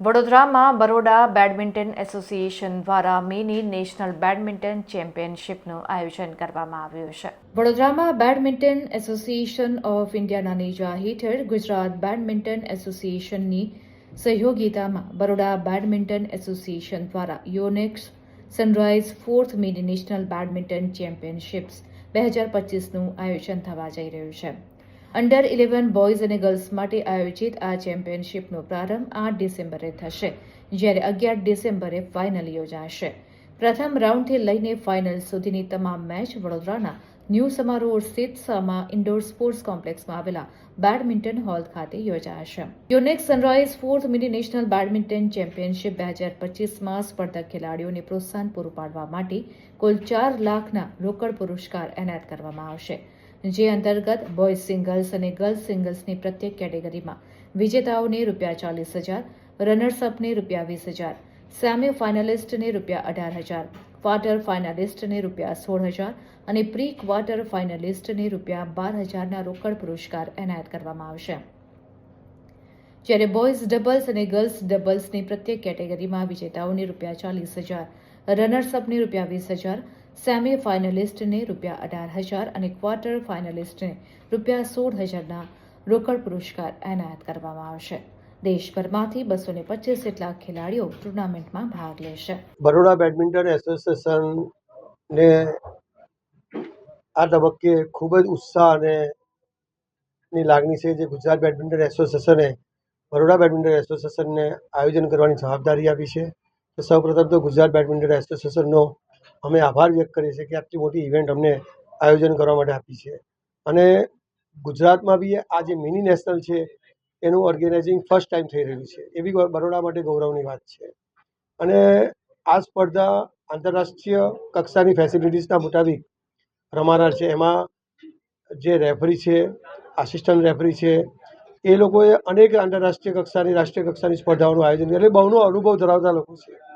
વડોદરામાં Baroda badminton association દ્વારા mini national badminton ચેમ્પિયનશિપનું આયોજન કરવામાં આવ્યું છે. વડોદરામાં બેડમિન્ટન એસોસિએશન ઓફ ઇન્ડિયાના નેજા હેઠળ ગુજરાત બેડમિન્ટન એસોસિએશનની સહયોગિતામાં બરોડા બેડમિન્ટન એસોસિએશન દ્વારા Yonex sunrise fourth mini national badminton championships બે હજાર પચીસનું આયોજન થવા જઈ રહ્યું છે. અંડર ઇલેવન બોયઝ અને ગર્લ્સ માટે આયોજિત આ ચેમ્પિયનશિપનો પ્રારંભ આઠ ડિસેમ્બરે થશે, જ્યારે અગિયાર ડિસેમ્બરે ફાઇનલ યોજાશે. પ્રથમ રાઉન્ડથી લઈને ફાઇનલ સુધીની તમામ મેચ વડોદરાના ન્યૂ સમારોહ સ્થિત સમા ઇન્ડોર સ્પોર્ટ્સ કોમ્પ્લેક્સમાં આવેલા બેડમિન્ટન હોલ ખાતે યોજાશે. Yonex sunrise fourth mini national badminton championship બે હજાર પચીસમાં સ્પર્ધક ખેલાડીઓને પ્રોત્સાહન પૂરું પાડવા માટે કુલ ચાર લાખના રોકડ પુરસ્કાર એનાયત કરવામાં આવશે. જે અંતર્ગત બોયઝ સિંગલ્સ અને ગર્લ્સ સિંગલ્સની પ્રત્યેક કેટેગરીમાં વિજેતાઓને રૂપિયા ચાલીસ હજાર, રનર્સઅપને રૂપિયા વીસ હજાર, સેમી ફાઇનલિસ્ટને રૂપિયા અઢાર હજાર, ક્વાર્ટર ફાઇનલિસ્ટને રૂપિયા સોળ હજાર અને પ્રી ક્વાર્ટર ફાઇનલિસ્ટને રૂપિયા બાર હજારના રોકડ પુરસ્કાર એનાયત કરવામાં આવશે. જ્યારે બોયઝ ડબલ્સ અને ગર્લ્સ ડબલ્સની પ્રત્યેક કેટેગરીમાં વિજેતાઓને રૂપિયા ચાલીસ હજાર, રનર્સઅપને રૂપિયા વીસ હજાર સેમી ફાઇનલિસ્ટને રૂપિયા અઢાર હજાર અને ક્વાર્ટર ફાઇનલિસ્ટને રૂપિયા સોળ હજારના રોકડ પુરસ્કાર એનાયત કરવામાં આવશે. દેશભરમાંથી બસો ને પચીસ જેટલા ખેલાડીઓ ટુર્નામેન્ટમાં ભાગ લેશે. બરોડા બેડમિન્ટન એસોસિએશનને આ તબક્કે ખૂબ જ ઉત્સાહ અને ની લાગણી છે જે ગુજરાત બેડમિન્ટન એસોસિએશને, બરોડા બેડમિન્ટન એસોસિએશનને આયોજન કરવાની જવાબદારી આપી છે. સૌપ્રથમ તો ગુજરાત બેડમિન્ટન એસોસિએશનનો અમે આભાર વ્યક્ત કરીએ છીએ કે આટલી મોટી ઇવેન્ટ અમને આયોજન કરવા માટે આપી છે. અને ગુજરાતમાં બી આ જે મિની નેશનલ છે, એનું ઓર્ગેનાઇઝિંગ ફર્સ્ટ ટાઈમ થઈ રહ્યું છે. એ બી, બરોડા માટે ગૌરવની વાત છે. અને આ સ્પર્ધા આંતરરાષ્ટ્રીય કક્ષાની ફેસિલિટીઝના મુતાબિક રમાનાર છે. એમાં જે રેફરી છે આસિસ્ટન્ટ રેફરી છે, એ લોકોએ અનેક આંતરરાષ્ટ્રીય કક્ષાની, રાષ્ટ્રીય કક્ષાની સ્પર્ધાઓનું આયોજન એટલે બહુનો અનુભવ ધરાવતા લોકો છે.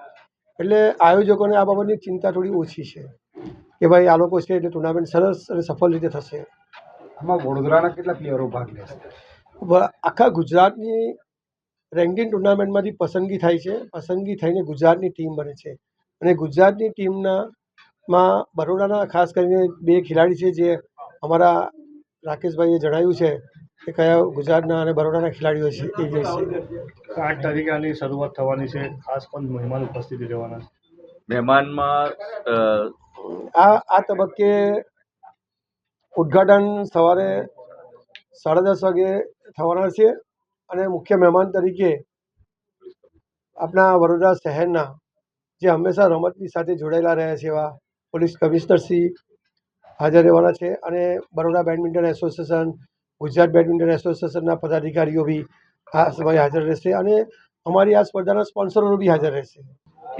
એટલે આયોજકોને આ બાબતની ચિંતા થોડી ઓછી છે કે ભાઈ આ લોકો છે એટલે ટુર્નામેન્ટ સરસ અને સફળ રીતે થશે. આમાં વડોદરાના કેટલા પ્લેયરો ભાગ લેશે આખા ગુજરાતની રેન્કિંગ ટુર્નામેન્ટમાંથી પસંદગી થાય છે. પસંદગી થઈને ગુજરાતની ટીમ બને છે. અને ગુજરાતની ટીમના માં બરોડાના ખાસ કરીને બે ખેલાડી છે જે અમારા રાકેશભાઈએ જણાવ્યું છે કે કયા ગુજરાતના અને બરોડાના ખેલાડીઓ છે એ જે છે? આઠ તારીખે આની શરૂઆત થવાની છે. ખાસ પણ મહેમાન ઉપસ્થિત રહેવાના છે. મહેમાનમાં આ આ તબક્કે ઉદ્ઘાટન સવારે સાડા દસ વાગે થવાના છે અને મુખ્ય મહેમાન તરીકે આપણા વડોદરા શહેરના જે હંમેશા રમતની સાથે જોડાયેલા રહ્યા છે એવા પોલીસ કમિશનરશ્રી હાજર રહેવાના છે અને Baroda badminton association Gujarat badminton એસોસિએશનના પદાધિકારીઓ બી આ સમયે હાજર રહેશે અને અમારી આ સ્પર્ધાના સ્પોન્સરો બી હાજર રહેશે.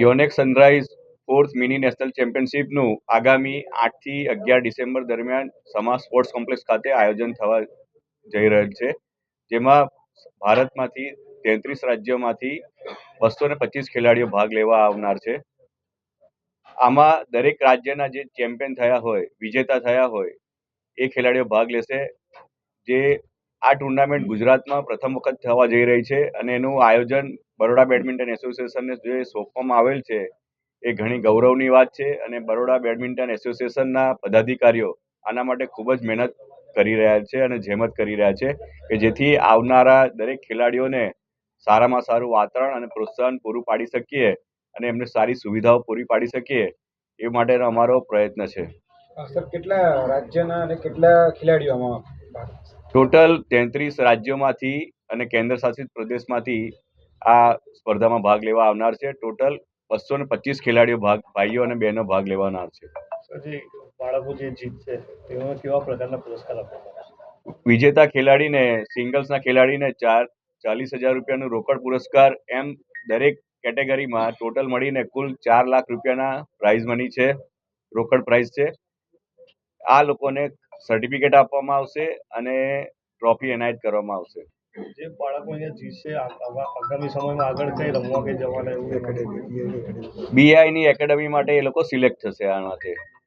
Yonex sunrise fourth mini national ચેમ્પિયનશિપનું આગામી આઠથી અગિયાર ડિસેમ્બર દરમિયાન સમા સ્પોર્ટ્સ કોમ્પ્લેક્સ ખાતે આયોજન થવા જઈ રહેલ છે, જેમાં ભારતમાંથી તેત્રીસ રાજ્યોમાંથી બસો ને પચીસ ખેલાડીઓ ભાગ લેવા આવનાર છે. આમાં દરેક રાજ્યના જે ચેમ્પિયન થયા હોય, વિજેતા થયા હોય, એ ખેલાડીઓ ભાગ લેશે. જે આ ટુર્નામેન્ટ ગુજરાતમાં પ્રથમ વખત થવા જઈ રહી છે અને એનું આયોજન બરોડા બેડમિન્ટન એસોસિએશનને જે સોંપવામાં આવેલ છે એ ઘણી ગૌરવની વાત છે અને બરોડા બેડમિન્ટન એસોસિએશનના પદાધિકારીઓ આના માટે ખૂબ જ મહેનત કરી રહ્યા છે અને જહેમત કરી રહ્યા છે કે જેથી આવનારા દરેક ખેલાડીઓને સારામાં સારું વાતાવરણ અને પ્રોત્સાહન પૂરું પાડી શકીએ અને એમને સારી સુવિધાઓ પૂરી પાડી શકીએ એ માટેનો અમારો પ્રયત્ન છે. સર કેટલા રાજ્યના અને કેટલા ખેલાડીઓ આમાં ભાગ લેશે ટોટલ તેત્રીસ રાજ્યોમાંથી અને કેન્દ્ર શાસિત પ્રદેશમાંથી આ સ્પર્ધામાં ભાગ લેવા આવનાર છે. ટોટલ બસો ને પચીસ ખેલાડીઓ ભાગ ભાઈઓ અને બહેનો ભાગ લેવાના છે. બાળકો જે જીતશે તેઓને કેવા પ્રકારના પુરસ્કાર આવશે વિજેતા ખેલાડીને સિંગલ્સના ખેલાડીને ચાર ચાલીસ હજાર રૂપિયાનું રોકડ પુરસ્કાર એમ દરેક કેટેગરીમાં ટોટલ મળીને કુલ ચાર લાખ રૂપિયાના પ્રાઇઝ મની છે. રોકડ પ્રાઇઝ છે. આ લોકોને સર્ટિફિકેટ આપવામાં આવશે અને ટ્રોફી એનાયત કરવામાં આવશે. જે બાળકો અહીંયા જીતશે આગામી સમયમાં આગળ કઈ રમવા કે જવાના એવું એકેડેમી બીઆઈની એકેડમી માટે એ લોકો સિલેક્ટ થશે આનાથી.